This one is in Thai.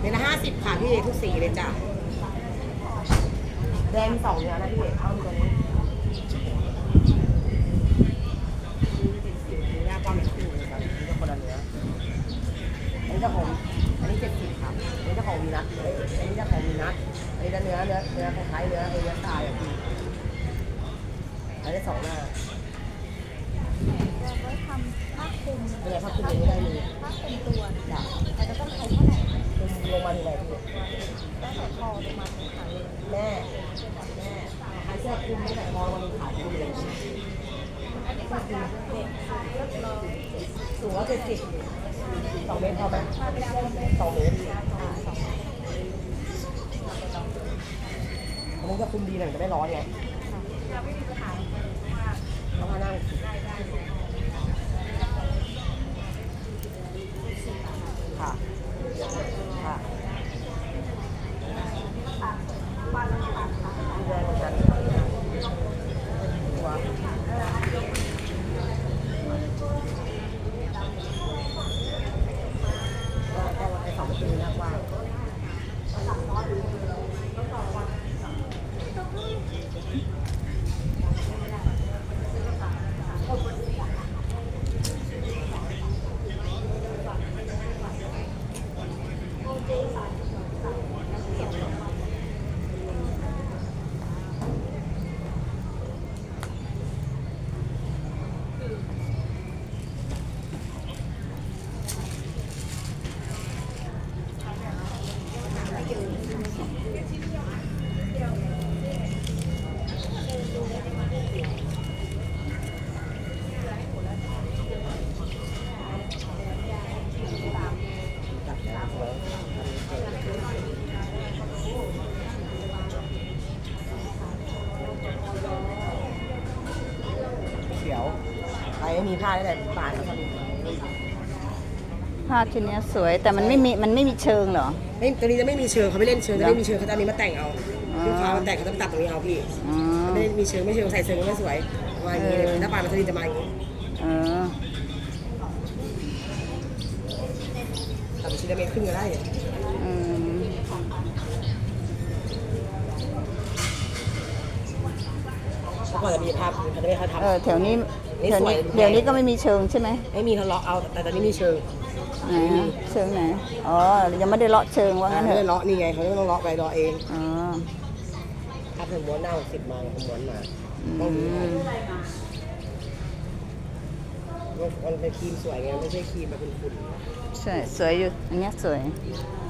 เมตรละห้าสิบค่ะพี่ทุกสีเลยจ้ะแดงสองเนื้อนะพี่เอาตัวนี้หน้าป้ามันขึ้นเลยครับนี่ก็คนละเนื้ออันนี้จ้าของอันนี้เจ็ดสิบครับอันนี้จ้าของวีนัทเลยอันนี้จ้าของวีนัทอันนี้เนื้อเนื้อเนื้อคล้ายๆเนื้อเนื้อตายอะพี่อันนี้สองหน้าเจะไว้ทำผ้าคลุมเนไงครับคุณยังไม่ได้เลยผ้าคลุมตัวจ้ะแต่จะต้องใช้เท่าไหร่ ลงมาที่ไหนพี่แล้วแต่คอลงมาเป็นขาเลยแม่แม่ขาเสื้อคลุมไม่แต่พอลงมันขาคลุมเลยสูงว่าเจ็ดสิบสองเมตรพอไหมสองเมตรอันนี้ก็คุมดีหน่อยจะไม่ร้อนไงต้องมานั่งค่ะค่ะดูแลเหมือนกันตัวก็ก็ไอ้สองประตูหน้ากว้าง เขียวใคร ไม่มีผ้าได้แต่ป่านเขาทำผ้าชุดเนี้ยสวยแต่มันไม่มีมันไม่มีเชิงเหรอ ไม่ตัวนี้จะไม่มีเชิงเขาไม่เล่นเชิงจะไม่มีเชิงเขาจะเอาอันนี้มาแต่งเอาอ๋อลูกค้ามาแต่งเขาจะมาตัดตรงนี้เอาพี่อ๋อ ไม่ได้มีเชิงไม่เชิงใส่เชิงก็ไม่สวยมาอย่างนี้เลยเออถ้าป่านมันจะมาอย่างนี้เออทำชิ้นละเมตรขึ้นก็ได้ อืม เมื่อก่อนจะมีภาพเขาจะไม่เขาทเออแถวนี้นี่แถวสวย นี้เดี๋ยวนี้ก็ไม่มีเชิงใช่ไหมำไม่มีเขาเลาะเอา แต่ตอนนี้มีเชิงไหนอะเชิงไหนอ๋อยังไม่ได้เลาะเชิงว่างั้นเถไม่ได้อะเลาะนี่ไงเขาไม่ต้องเลาะไปเลาะเองอ๋อถ้าถึงม้วนหน้าสิบมาผมม้วนมาอืต้องดูมมันเป็นครีมสวยไงไม่ใช่ครีมแบบเป็นขุ่นใช่สวยอยู่อันเนี้ยสวยเ